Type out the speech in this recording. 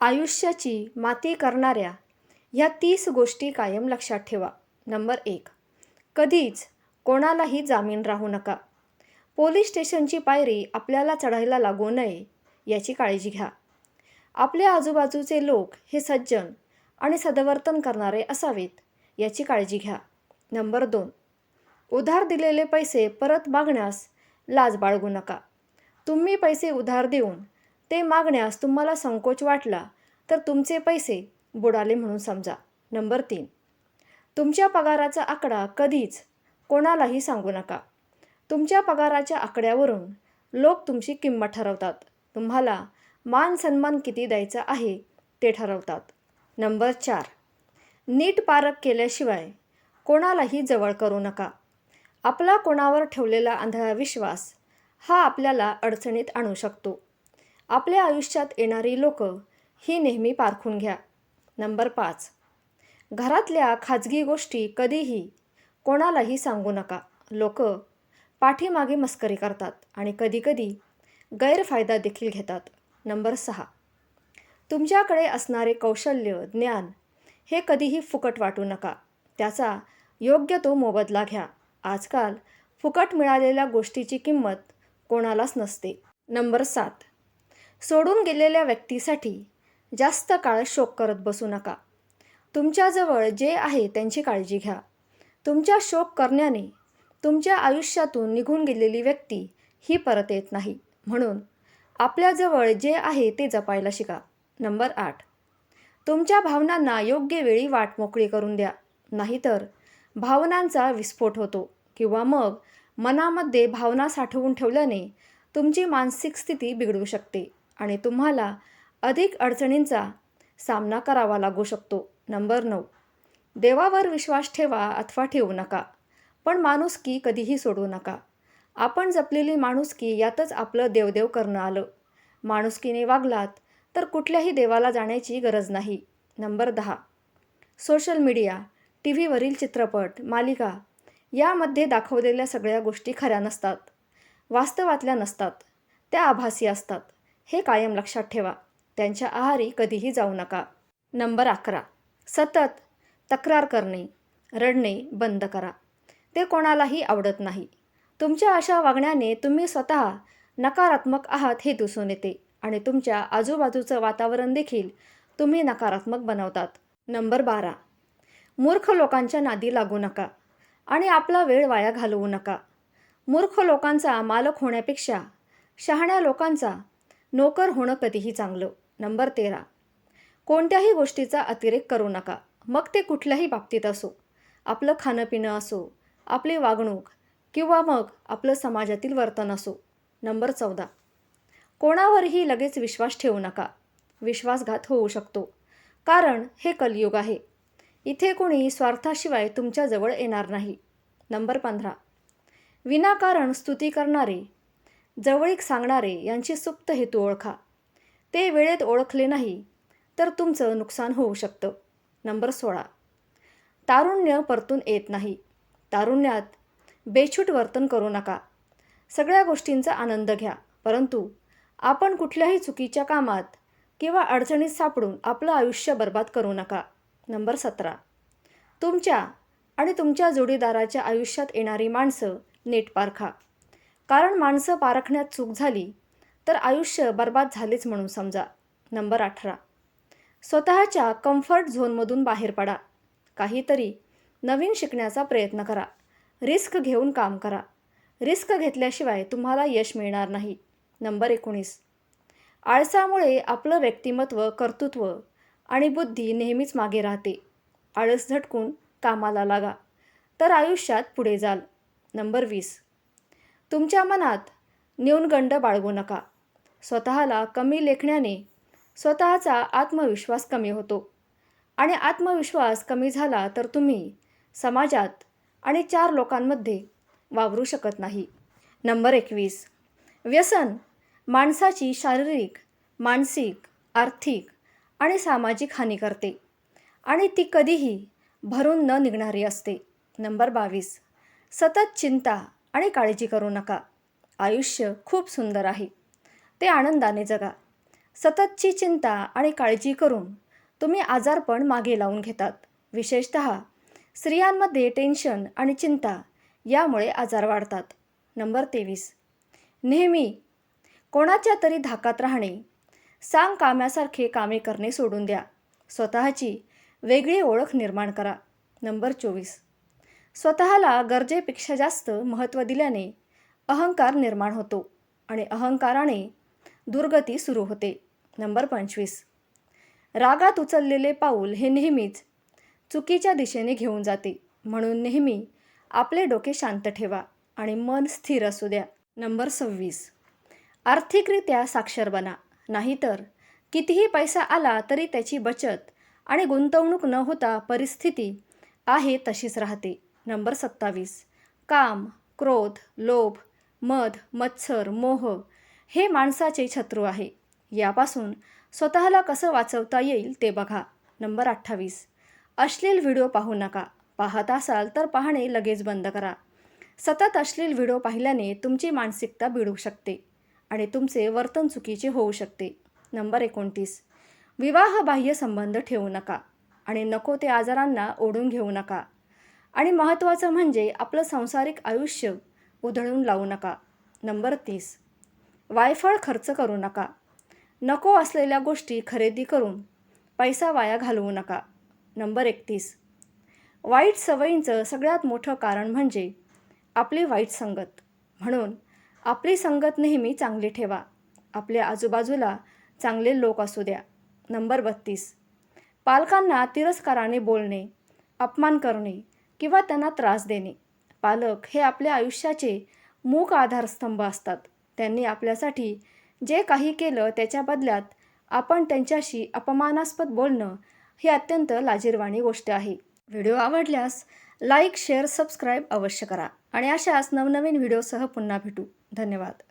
आयुष्याची माती करणाऱ्या ह्या तीस गोष्टी कायम लक्षात ठेवा. नंबर एक कधीच कोणालाही जामीन राहू नका. पोलीस स्टेशनची पायरी आपल्याला चढायला लागू नये याची काळजी घ्या. आपल्या आजूबाजूचे लोक हे सज्जन आणि सदवर्तन करणारे असावेत याची काळजी घ्या. नंबर दोन उधार दिलेले पैसे परत मागण्यास लाज बाळगू नका. तुम्ही पैसे उधार देऊन ते मागण्यास तुम्हाला संकोच वाटला तर तुमचे पैसे बुडाले म्हणून समजा. नंबर तीन. तुमच्या पगाराचा आकडा कधीच कोणालाही सांगू नका. तुमच्या पगाराच्या आकड्यावरून लोक तुमची किंमत ठरवतात. तुम्हाला मान सन्मान किती द्यायचा आहे ते ठरवतात. नंबर चार. नीट पारख केल्याशिवाय कोणालाही जवळ करू नका. आपला कोणावर ठेवलेला आंधळा विश्वास हा आपल्याला अडचणीत आणू शकतो. आपल्या आयुष्यात येणारी लोक ही नेहमी पारखून घ्या. नंबर पाच. घरातल्या खाजगी गोष्टी कधीही कोणालाही सांगू नका. लोक पाठीमागे मस्करी करतात आणि कधीकधी गैरफायदा देखील घेतात. नंबर सहा. तुमच्याकडे असणारे कौशल्य ज्ञान हे कधीही फुकट वाटू नका. त्याचा योग्य तो मोबदला घ्या. आजकाल फुकट मिळालेल्या गोष्टीची किंमत कोणालाच नसते. नंबर सात. सोडून गेलेल्या व्यक्तीसाठी जास्त काळ शोक करत बसू नका. तुमच्याजवळ जे आहे त्यांची काळजी घ्या. तुमच्या शोक करण्याने तुमच्या आयुष्यातून निघून गेलेली व्यक्ती ही परत येत नाही. म्हणून आपल्याजवळ जे आहे ते जपायला शिका. नंबर आठ. तुमच्या भावनांना योग्य वेळी वाट मोकळी करून द्या. नाहीतर भावनांचा विस्फोट होतो किंवा मग मनामध्ये भावना साठवून ठेवल्याने तुमची मानसिक स्थिती बिघडू शकते. आणि तुम्हाला अधिक अडचणींचा सामना करावा लागू शकतो. नंबर नऊ. देवावर विश्वास ठेवा अथवा ठेवू नका. पण माणुसकी कधीही सोडू नका. आपण जपलेली माणुसकी यातच आपलं देवदेव करणं आलं. माणुसकीने वागलात तर कुठल्याही देवाला जाण्याची गरज नाही. नंबर दहा. सोशल मीडिया टी व्हीवरील चित्रपट मालिका यामध्ये दाखवलेल्या सगळ्या गोष्टी खऱ्या नसतात. वास्तवातल्या नसतात. त्या आभासी असतात. हे कायम लक्षात ठेवा. त्यांच्या आहारी कधीही जाऊ नका. नंबर अकरा. सतत तक्रार करणे रडणे बंद करा. ते कोणालाही आवडत नाही. तुमच्या अशा वागण्याने तुम्ही स्वतः नकारात्मक आहात हे दिसून येते आणि तुमच्या आजूबाजूचं वातावरण देखील तुम्ही नकारात्मक बनवतात. नंबर बारा. मूर्ख लोकांच्या नादी लागू नका आणि आपला वेळ वाया घालवू नका. मूर्ख लोकांचा मालक होण्यापेक्षा शहाण्या लोकांचा नोकर होणं कधीही चांगलं. नंबर तेरा. कोणत्याही गोष्टीचा अतिरेक करू नका. मग ते कुठल्याही बाबतीत असो. आपलं खाणंपिणं असो आपली वागणूक किंवा मग आपलं समाजातील वर्तन असो. नंबर चौदा. कोणावरही लगेच विश्वास ठेवू नका. विश्वासघात होऊ शकतो. कारण हे कलियुग आहे. इथे कोणी स्वार्थाशिवाय तुमच्याजवळ येणार नाही. नंबर पंधरा. विनाकारण स्तुती करणारे जवळीक सांगणारे यांची सुप्त हेतू ओळखा. ते वेळेत ओळखले नाही तर तुमचं नुकसान होऊ शकतं. नंबर सोळा. तारुण्य परतून येत नाही. तारुण्यात बेछूट वर्तन करू नका. सगळ्या गोष्टींचा आनंद घ्या परंतु आपण कुठल्याही चुकीच्या कामात किंवा अडचणीत सापडून आपलं आयुष्य बर्बाद करू नका. नंबर सतरा. तुमच्या आणि तुमच्या जोडीदाराच्या आयुष्यात येणारी माणसं नीट पारखा कारण माणसं पारखण्यात चूक झाली तर आयुष्य बर्बाद झालेच म्हणून समजा. नंबर अठरा. स्वतःच्या कम्फर्ट झोनमधून बाहेर पडा. काहीतरी नवीन शिकण्याचा प्रयत्न करा. रिस्क घेऊन काम करा. रिस्क घेतल्याशिवाय तुम्हाला यश मिळणार नाही. नंबर एकोणीस. आळसामुळे आपलं व्यक्तिमत्व कर्तृत्व आणि बुद्धी नेहमीच मागे राहते. आळस झटकून कामाला लागा तर आयुष्यात पुढे जाल. नंबर वीस. तुमच्या मनात न्यूनगंड बाळगू नका. स्वतःला कमी लेखण्याने स्वतःचा आत्मविश्वास कमी होतो. आणि आत्मविश्वास कमी झाला तर तुम्ही समाजात आणि चार लोकांमध्ये वावरू शकत नाही. नंबर एकवीस. व्यसन माणसाची शारीरिक मानसिक आर्थिक आणि सामाजिक हानी करते. आणि ती कधीही भरून न निघणारी असते. नंबर बावीस. सतत चिंता आणि काळजी करू नका. आयुष्य खूप सुंदर आहे. ते आनंदाने जगा. सततची चिंता आणि काळजी करून तुम्ही आजारपण मागे लावून घेतात. विशेषत स्त्रियांमध्ये टेन्शन आणि चिंता यामुळे आजार वाढतात. नंबर तेवीस. नेहमी कोणाच्या तरी धाकात राहणे सांग कामासारखे कामे करणे सोडून द्या. स्वतःची वेगळी ओळख निर्माण करा. नंबर चोवीस. स्वतःला गरजेपेक्षा जास्त महत्त्व दिल्याने अहंकार निर्माण होतो आणि अहंकाराने दुर्गती सुरू होते. नंबर पंचवीस. रागात उचललेले पाऊल हे नेहमीच चुकीच्या दिशेने घेऊन जाते. म्हणून नेहमी आपले डोके शांत ठेवा आणि मन स्थिर असू द्या. नंबर सव्वीस. आर्थिकरित्या साक्षर बना. नाहीतर कितीही पैसा आला तरी त्याची बचत आणि गुंतवणूक न होता परिस्थिती आहे तशीच राहते. नंबर सत्तावीस. काम क्रोध लोभ मध मत्सर मोह हे माणसाचे शत्रू आहे. यापासून स्वतःला कसं वाचवता येईल ते बघा. नंबर अठ्ठावीस. अश्लील व्हिडिओ पाहू नका. पाहत असाल तर पाहणे लगेच बंद करा. सतत अश्लील व्हिडिओ पाहिल्याने तुमची मानसिकता बिडू शकते आणि तुमचे वर्तन चुकीचे होऊ शकते. नंबर एकोणतीस. विवाहबाह्य संबंध ठेवू नका आणि नको ते आजारांना ओढून घेऊ नका. आणि महत्त्वाचं म्हणजे आपलं सांसारिक आयुष्य उधळून लावू नका. नंबर तीस. वायफळ खर्च करू नका. नको असलेल्या गोष्टी खरेदी करून पैसा वाया घालवू नका. नंबर एकतीस. वाईट सवयींचं सगळ्यात मोठं कारण म्हणजे आपली वाईट संगत. म्हणून आपली संगत नेहमी चांगली ठेवा. आपल्या आजूबाजूला चांगले लोक असू द्या. नंबर बत्तीस. पालकांना तिरस्काराने बोलणे अपमान करणे किंवा त्यांना त्रास देणे. पालक हे आपल्या आयुष्याचे मूक आधारस्तंभ असतात. त्यांनी आपल्यासाठी जे काही केलं त्याच्या बदल्यात आपण त्यांच्याशी अपमानास्पद बोलणं ही अत्यंत लाजीरवाणी गोष्ट आहे. व्हिडिओ आवडल्यास लाईक शेअर सबस्क्राईब अवश्य करा आणि अशाच नवनवीन व्हिडिओसह पुन्हा भेटू. धन्यवाद.